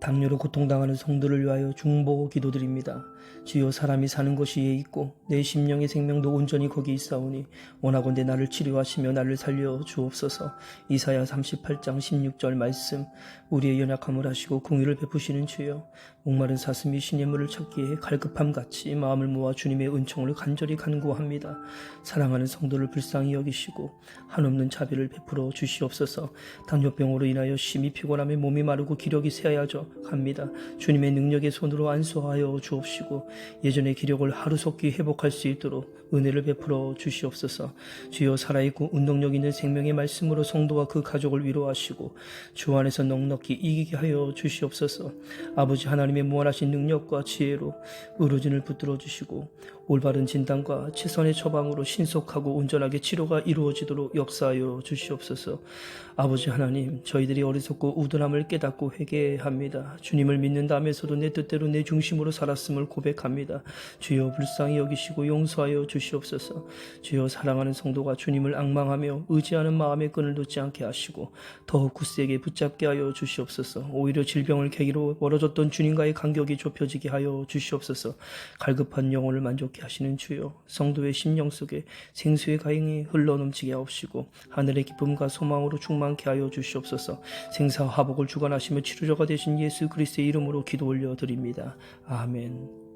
당뇨로 고통당하는 성도를 위하여 중보 기도드립니다. 주여 사람이 사는 것이 예 있고 내 심령의 생명도 온전히 거기 있사오니 원하건대 나를 치료하시며 나를 살려 주옵소서. 이사야 38장 16절 말씀 우리의 연약함을 하시고 궁유를 베푸시는 주여 목마른 사슴이 신의 물을 찾기에 갈급함 같이 마음을 모아 주님의 은총을 간절히 간구합니다. 사랑하는 성도를 불쌍히 여기시고 한없는 자비를 베풀어 주시옵소서. 당뇨병으로 인하여 심히 피곤함에 몸이 마르고 기력이 쇠하여 져 갑니다. 주님의 능력의 손으로 안수하여 주옵시고 예전의 기력을 하루속히 회복할 수 있도록 은혜를 베풀어 주시옵소서. 주여 살아있고 운동력 있는 생명의 말씀으로 성도와 그 가족을 위로하시고 주 안에서 넉넉히 이기게 하여 주시옵소서. 아버지 하나님의 무한하신 능력과 지혜로 의료진을 붙들어 주시고 올바른 진단과 최선의 처방으로 신속하고 온전하게 치료가 이루어지도록 역사하여 주시옵소서. 아버지 하나님, 저희들이 어리석고 우둔함을 깨닫고 회개합니다. 주님을 믿는다면서도 내 뜻대로 내 중심으로 살았음을 고백합니다. 주여 불쌍히 여기시고 용서하여 주시옵소서. 주여 사랑하는 성도가 주님을 악망하며 의지하는 마음의 끈을 놓지 않게 하시고 더욱 굳세게 붙잡게 하여 주시옵소서. 오히려 질병을 계기로 멀어졌던 주님과의 간격이 좁혀지게 하여 주시옵소서. 갈급한 영혼을 만족케 하시는 주여 성도의 심령 속에 생수의 가잉이 흘러넘치게 하옵시고 하늘의 기쁨과 소망으로 충만케 하여 주시옵소서. 생사화복을 주관하시며 치료자가 되신 예수 그리스도의 이름으로 기도 올려 드립니다. 아멘.